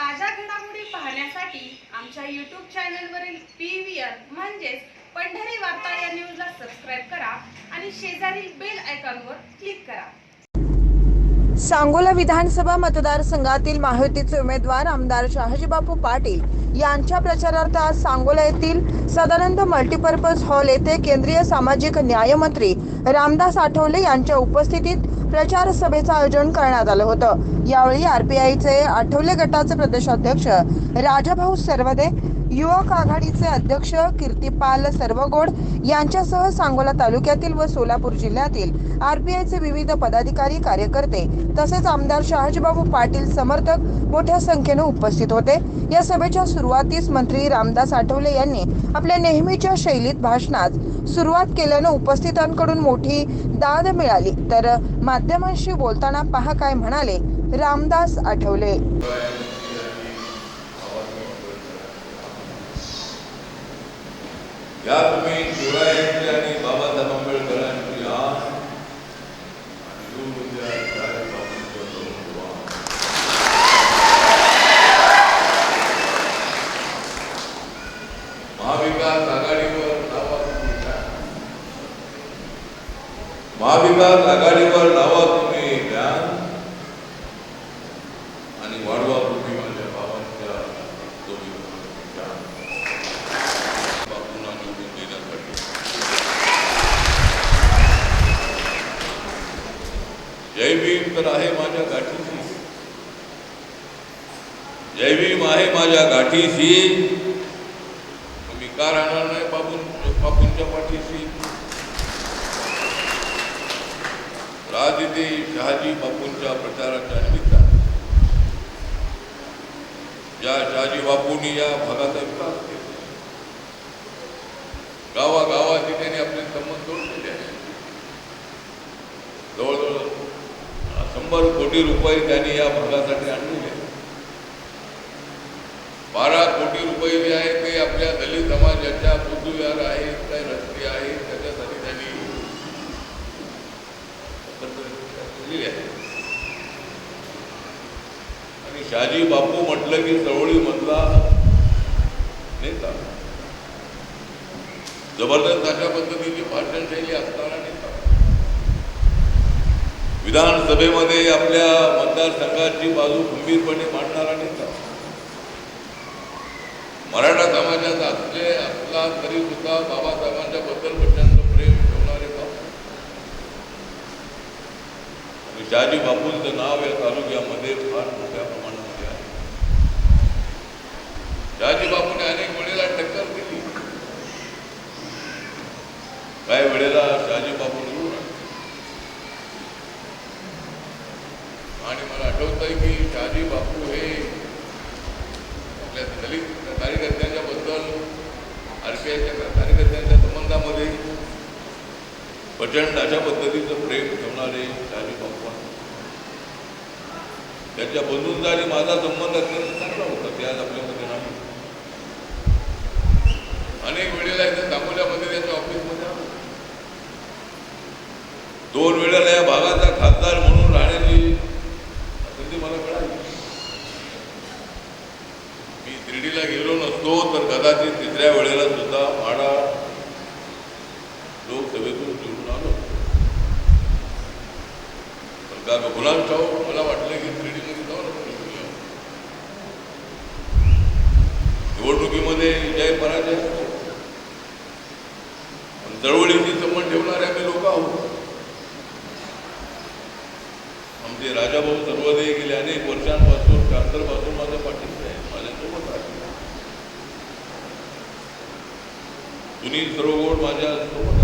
ताज्या घडामोडी पाहण्यासाठी आमच्या यूट्यूब चॅनलवरील पी व्ही आर म्हणजेच पंढरी वार्ता या न्यूजला सबस्क्राईब करा आणि शेजारील बेल आयकॉनवर क्लिक करा. सांगोला विधानसभा मतदारसंघातील महायुतीचे उमेदवार आमदार शहाजीबापू पाटील यांच्या प्रचारार्थ आज सांगोला येथील सदानंद मल्टीपर्पज हॉल येथे केंद्रीय सामाजिक न्यायमंत्री रामदास आठवले यांच्या उपस्थितीत प्रचार सभेचं आयोजन करण्यात आलं होतं. यावेळी आरपीआयचे आठवले गटाचे प्रदेशाध्यक्ष राजाभाऊ सर्वदे युवक आघाडीचे अध्यक्ष कीर्तिपाल सर्वगोड यांच्यासह सांगोला तालुक्यातील व सोलापूर जिल्ह्यातील आरपीआयचे विविध पदाधिकारी कार्यकर्ते तसेच आमदार शहाजीबाबू पाटील समर्थक मोठ्या संख्येने उपस्थित होते. या सभेच्या सुरुवातीस मंत्री रामदास आठवले यांनी आपल्या नेहमीच्या शैलीत भाषणात सुरुवात केल्यानं उपस्थितांकडून मोठी दाद मिळाली. तर माध्यमांशी बोलताना पहा काय म्हणाले रामदास आठवले या तुम्ही शिवरायांची आणि बाबासाहेब आंबेडकरांची आण आणि दूर उद्या काय बापूंचं करून ठेवा. महाविकास आघाडीवर नावा तुम्ही द्या. महाविकास आघाडीवर नावा तुम्ही द्या आणि वाढवा तुम्ही माझ्या बाबांच्या दोन्ही द्या बापूंना निवडून देण्यासाठी जय भीम तर आहे माझ्या गाठीशी जय भीम आहे माझ्या गाठीशी. मी का राहणार नाही बाबून बापूंच्या पाठीशी? राजदे शहाजी बापूंच्या प्रचाराच्या निमित्ताने. ज्या शहाजी बापूंनी या भागाचा विकास केला. गावागावाची त्यांनी आपले संबंध जोडलेले आहेत जवळजवळ शंभर कोटी रुपये त्यांनी या भागासाठी आणलेले बारा कोटी रुपये जे आहेत ते आपल्या दलित समाजाच्या बुद्धविहार आहेत काही रस्ते आहेत त्याच्यासाठी त्यांनी दिलेले आणि शहाजी बापू म्हटलं की चळवळीमधला नेता. जबरदस्त अशा पद्धतीची भाषणशैली असताना असणारा नेता. विधानसभेमध्ये आपल्या मतदारसंघाची बाजू खंबीरपणे मांडणारा नेता. मराठा समाजात असले असला तरी सुद्धा बाबासाहेबांच्या बद्दल प्रचंड प्रेम ठेवणारे बाबू. शहाजी बापूंचं नाव या तालुक्यामध्ये फार मोठ्या प्रमाणामध्ये आहे. शहाजी बापूने अनेक वेळेला टक्कर दिली काही वेळेला शहाजी बापू निवडून आले. आणि मला आठवत आहे की शहाजी बापू हे आपल्या दलित कार्यकर्त्यांच्या बद्दल आर पी आयच्या कार्यकर्त्यांच्या संबंधामध्ये प्रचंड अशा पद्धतीचं प्रेम ठेवणारे शहाजी बापू. त्यांच्या बंधूंचा आणि माझा संबंध अत्यंत चांगला होता ते आज आपल्यामध्ये नाही अनेक वेळेला इथं दापोल्यामध्ये त्यांच्या ऑफिसमध्ये दोन वेळेला या भागाचा खासदार म्हणून राहण्याची संधी मला मिळाली मी शिर्डीला गेलो नसतो तर कदाचित तिसऱ्या वेळेला सुद्धा माडा लोकसभेतून निवडून आलो पण का गुलाम शाहू मला वाटलं की शिर्डीमध्ये जाऊन आपण निवडणुकीमध्ये जय पराजय असतो. पण चळवळीशी संबंध ठेवणारे आम्ही लोक आहोत. आमचे राजाभाऊ सर्वदे गेले अनेक वर्षांपासून कांतरपासून माझ्या पाठीशी आहे माझ्यासोबत आहे सुनील सर्वगोड माझ्या सोबत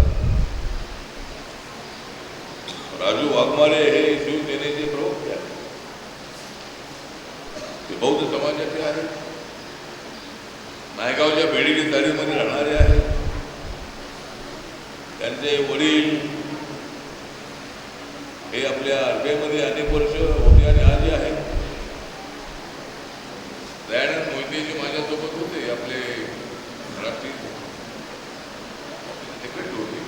राजू वाघमारे हे शिवसेनेचे प्रवक्ते आहेत. ते बौद्ध समाजाचे आहेत. नायगावच्या बेडीडी तारीमध्ये राहणारे आहेत. त्यांचे वडील हे आपल्या आरबीआयमध्ये अनेक वर्ष होते आणि आजही आहेत. दयानंद मोहितेजी माझ्यासोबत होते आपले राष्ट्रीय सेक्रेटरी होती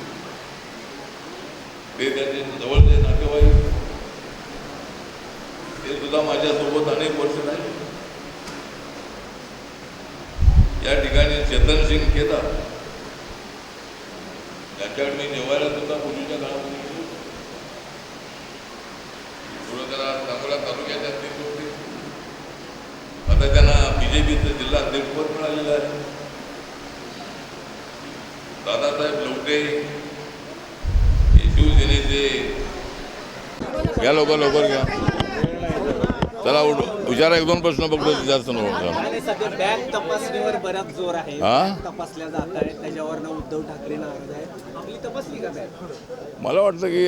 ते त्याचे जवळचे नातेवाईक ते सुद्धा माझ्यासोबत अनेक वर्ष झाले. या ठिकाणी चेतन सिंग केदार त्यांच्याकडे मी जेवायला सुद्धा पूर्वीच्या काळामध्ये गेलो होतो. तालुक्याच्या होते आता त्यांना बीजेपीचं जिल्हा अध्यक्षपद मिळालेलं आहे. दादासाहेब लवटे हे शिवसेनेचे घ्या लवकर लवकर घ्या. चला विचारा एक दोन प्रश्न फक्त जास्त बॅग तपासणीवर बराच जोर आहे. तपासल्या जात आहेत. त्याच्यावरनं उद्धव ठाकरे नाराज आहेत. आपली तपासली का बॅग मला वाटतं की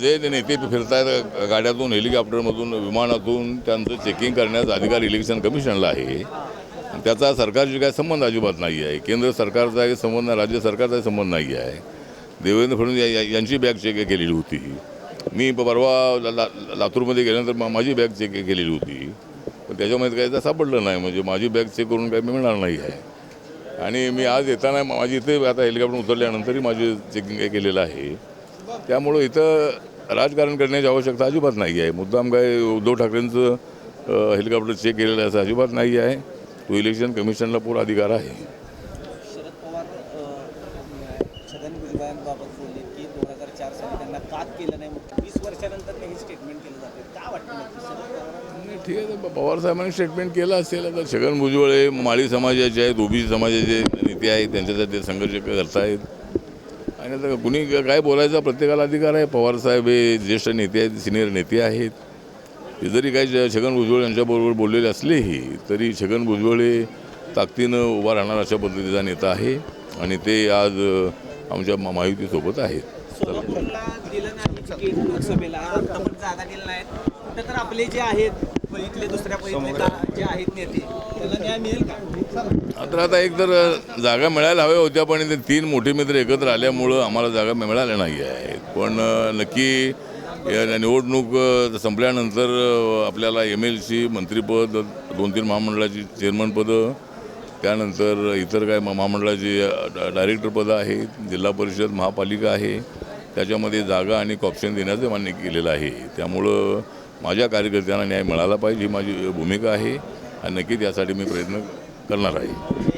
जे नेते फिरतायत गाड्यातून हेलिकॉप्टरमधून विमानातून त्यांचं चेकिंग करण्याचा अधिकार इलेक्शन कमिशनला आहे. त्याचा सरकारशी काय संबंध अजिबात नाही आहे केंद्र सरकारचा काही संबंध नाही राज्य सरकारचाही संबंध नाही आहे देवेंद्र फडणवीस या- यांची बॅग चेक केलेली होती. मी परवा ला- लातूरमध्ये गेल्यानंतर मा- माझी बॅग चेक केलेली होती. पण त्याच्यामध्ये काही तर सापडलं नाही. म्हणजे माझी बॅग चेक करून काही मिळणार नाही आहे. आणि मी आज येताना माझी इथे आता हेलिकॉप्टर उतरल्यानंतरही माझे चेकिंग केलेलं आहे. त्यामुळं इथं राजकारण करण्याची आवश्यकता अजिबात नाही आहे मुद्दाम काय उद्धव ठाकरेंचं हेलिकॉप्टर चेक केलेलं आहे असं अजिबात नाही आहे तो इलेक्शन कमिशनला पूर्ण अधिकार आहे. शरद पवार अं, छगन भुजबळांबाबत बोलले की दोन हजार चार साली त्यांना कात केलं नाही? मग वीस वर्षानंतर हे स्टेटमेंट केलं जाते वाटतं ठीक आहे. तर पवार साहेबांनी स्टेटमेंट केलं असेल आता छगन भुजबळ हे माळी समाजाचे आहेत ओबीसी समाजाचे नेते आहेत त्यांच्यासाठी ते संघर्ष करतायत. आणि आता कुणी काय बोलायचा प्रत्येकाला अधिकार आहे? पवार साहेब हे ज्येष्ठ नेते आहेत सिनियर नेते आहेत. जरी काही ज- छगन भुजबळ यांच्याबरोबर बोललेले असलेही तरी छगन भुजबळ हे ताकदीनं उभा राहणार अशा पद्धतीचा नेता आहे आणि ते आज आमच्या मा- महायुतीसोबत आहेत. तर आपले जे आहेत इथले दुसऱ्या पहिल्या जे आहेत नेते त्याला न्याय मिळेल का? तर आता एक तर जागा मिळायला हव्या होत्या पण ते तीन मोठे मित्र एकत्र आल्यामुळं आम्हाला जागा मिळाल्या नाही आहेत. पण नक्की या निवडणूक संपल्यानंतर आपल्याला एम एल सी मंत्रिपद दोन तीन महामंडळाची चेअरमनपदं त्यानंतर इतर काय महामंडळाची डा- डायरेक्टरपदं आहेत जिल्हा परिषद महापालिका आहे त्याच्यामध्ये जागा आणि कॉप्शन देण्याचं मान्य केलेलं आहे. त्यामुळं माझ्या कार्यकर्त्यांना न्याय मिळाला पाहिजे ही माझी भूमिका आहे आणि नक्कीच यासाठी मी प्रयत्न करणार आहे.